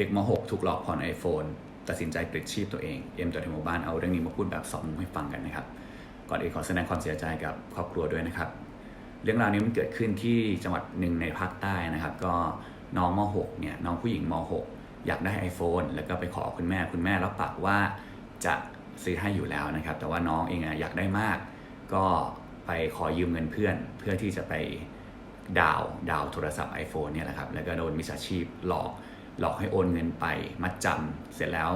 เด็กม .6 ถูกหลอกผ่อน iPhone ตัดสินใจปลิดชีพตัวเอง เอ็มตัวเทมบ้านเอาเรื่องนี้มาพูดแบบสองมุมให้ฟังกันนะครับ ก่อนอื่นขอแสดงความเสียใจกับครอบครัวด้วยนะครับ เรื่องราวนี้มันเกิดขึ้นที่จังหวัดหนึ่งในภาคใต้นะครับ ก็น้องม .6 เนี่ยน้องผู้หญิงม .6 อยากได้ iPhone แล้วก็ไปขอคุณแม่คุณแม่รับปากว่าจะซื้อให้อยู่แล้วนะครับ แต่ว่าน้องเองอะอยากได้มาก ก็ไปขอยืมเงินเพื่อน เพื่อที่จะไปดาวดาวโทรศัพท์ iPhone เนี่ยแหละครับแล้วก็โดนมิจฉาชีพหลอก หลอกให้โอนเงินไปมัดจำเสร็จแล้ว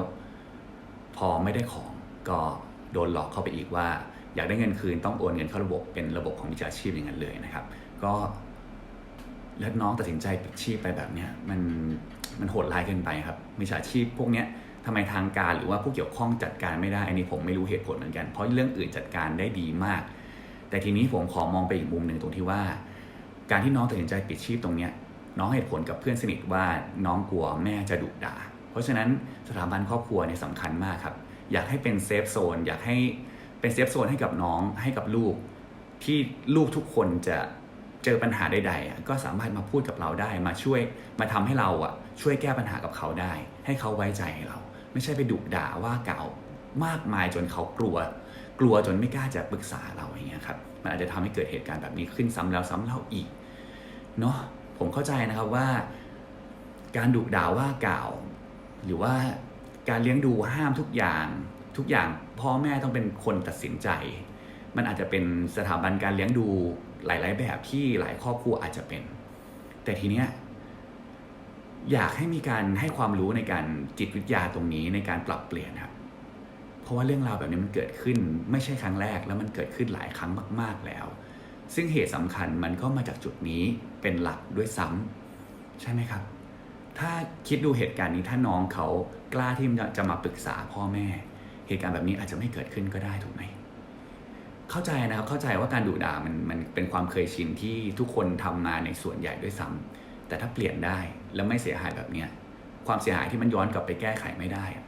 พอไม่ได้ของก็โดนหลอกเข้าไปอีกว่า อยากได้เงินคืนต้องโอนเงินเข้าระบบเป็นระบบของมิจฉาชีพอย่างนั้นเลยนะครับ ก็แล้วน้องตัดสินใจปิดชีพไปแบบเนี้ยมันมันโหดร้ายเกินไปครับมิจฉาชีพพวกเนี้ยทำไมทางการหรือว่าผู้เกี่ยวข้องจัดการไม่ได้ อันนี้ผมไม่รู้เหตุผลเหมือนกัน เพราะเรื่องอื่นจัดการได้ดีมาก แต่ทีนี้ผมขอมองไปอีกมุมหนึ่งตรงที่ว่า การที่น้องตัดสินใจปิดชีพตรงเนี้ย น้องเหตุผลกับเพื่อนสนิทว่าน้องกลัวแม่จะดุด่า เพราะฉะนั้นสถาบันครอบครัวเนี่ยสำคัญมากครับ อยากให้เป็นเซฟโซนอยากให้เป็นเซฟโซนให้กับน้องให้กับลูก ที่ลูกทุกคนจะเจอปัญหาใดๆ ก็สามารถมาพูดกับเราได้มาช่วยมาทำให้เราอะช่วยแก้ปัญหากับเขาได้ ให้เขาไว้ใจเรา ไม่ใช่ไปดุด่าว่าเก่ามากมายจนเขากลัว กลัวจนไม่กล้าจะปรึกษาเราอย่างเงี้ยครับมันอาจจะทำให้เกิดเหตุการณ์แบบนี้ขึ้นซ้ำแล้วซ้ำเล่าอีกเนาะ ผมเข้าใจนะครับว่า การดุด่าว่ากล่าว หรือว่าการเลี้ยงดูห้ามทุกอย่างทุกอย่างพ่อแม่ต้องเป็นคนตัดสินใจ มันอาจจะเป็นสถาบันการเลี้ยงดูหลาย ๆ แบบที่หลายครอบครัวอาจจะเป็น แต่ทีเนี้ยอยากให้มีการให้ความรู้ในการจิตวิทยาตรงนี้ในการปรับเปลี่ยนครับเพราะว่าเรื่องราวแบบนี้มันเกิดขึ้นไม่ใช่ครั้งแรกแล้วมันเกิดขึ้นหลายครั้งมาก ๆแล้ว ซึ่งเหตุสำคัญมันก็มาจากจุดนี้เป็นหลักด้วยซ้ำใช่ไหมครับ ถ้าคิดดูเหตุการณ์นี้ถ้าน้องเขากล้าที่จะมาปรึกษาพ่อแม่ เหตุการณ์แบบนี้อาจจะไม่เกิดขึ้นก็ได้ถูกไหมเข้าใจนะครับเข้าใจว่าการดุด่ามันมันเป็นความเคยชินที่ทุกคนทำมาในส่วนใหญ่ด้วยซ้ำแต่ถ้าเปลี่ยนได้แล้วไม่เสียหายแบบเนี้ยความเสียหายที่มันย้อนกลับไปแก้ไขไม่ได้อะ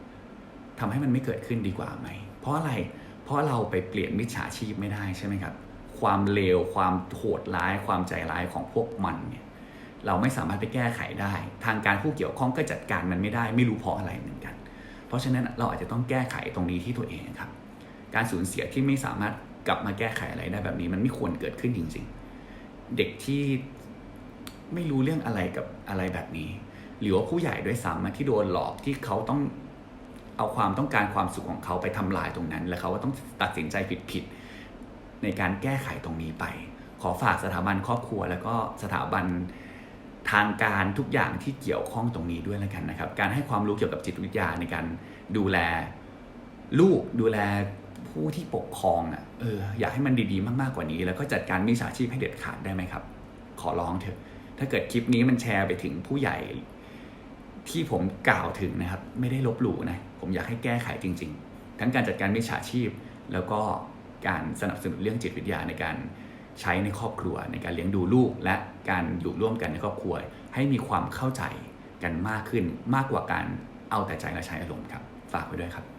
ทำให้มันไม่เกิดขึ้นดีกว่าไหม เพราะอะไรเพราะเราไปเปลี่ยนมิจฉาชีพไม่ได้ใช่ไหมครับ ความเลวความโหดร้าย ความใจร้ายของพวกมันเนี่ยเราไม่สามารถไปแก้ไขได้ ทางการผู้เกี่ยวข้องก็จัดการมันไม่ได้ ไม่รู้เพราะอะไรเหมือนกัน เพราะฉะนั้นเราอาจจะต้องแก้ไขตรงนี้ที่ตัวเองครับ การสูญเสียที่ไม่สามารถกลับมาแก้ไขอะไรได้แบบนี้ มันไม่ควรเกิดขึ้นจริง ๆ เด็กที่ไม่รู้เรื่องอะไรกับอะไรแบบนี้ หรือว่าผู้ใหญ่ด้วยซ้ำที่โดนหลอกที่เขาต้องเอาความต้องการความสุขของเขาไปทำลายตรงนั้น แล้วเขาก็ต้องตัดสินใจผิดๆ ในการแก้ไขตรงนี้ไป ขอฝากสถาบันครอบครัว แล้วก็สถาบันทางการทุกอย่างที่เกี่ยวข้องตรงนี้ด้วยแล้วกันนะครับ การให้ความรู้เกี่ยวกับจิตวิทยาในการดูแลลูกดูแลผู้ที่ปกครองอะเอออยากให้มันดีๆ มากๆกว่านี้ แล้วก็จัดการมิจฉาชีพให้เด็ดขาดได้ไหมครับ ขอร้องเถอะ ถ้าเกิดคลิปนี้มันแชร์ไปถึงผู้ใหญ่ ที่ผมกล่าวถึงนะครับ ไม่ได้ลบหลู่นะ ผมอยากให้แก้ไขจริง ๆ ทั้งการจัดการมิจฉาชีพ แล้วก็ การสนับสนุนเรื่องจิตวิทยาในการใช้ในครอบครัว ในการเลี้ยงดูลูก และการอยู่ร่วมกันในครอบครัว ให้มีความเข้าใจกันมากขึ้นมากกว่าการเอาแต่ใจและใช้อารมณ์ครับ ฝากไว้ด้วยครับ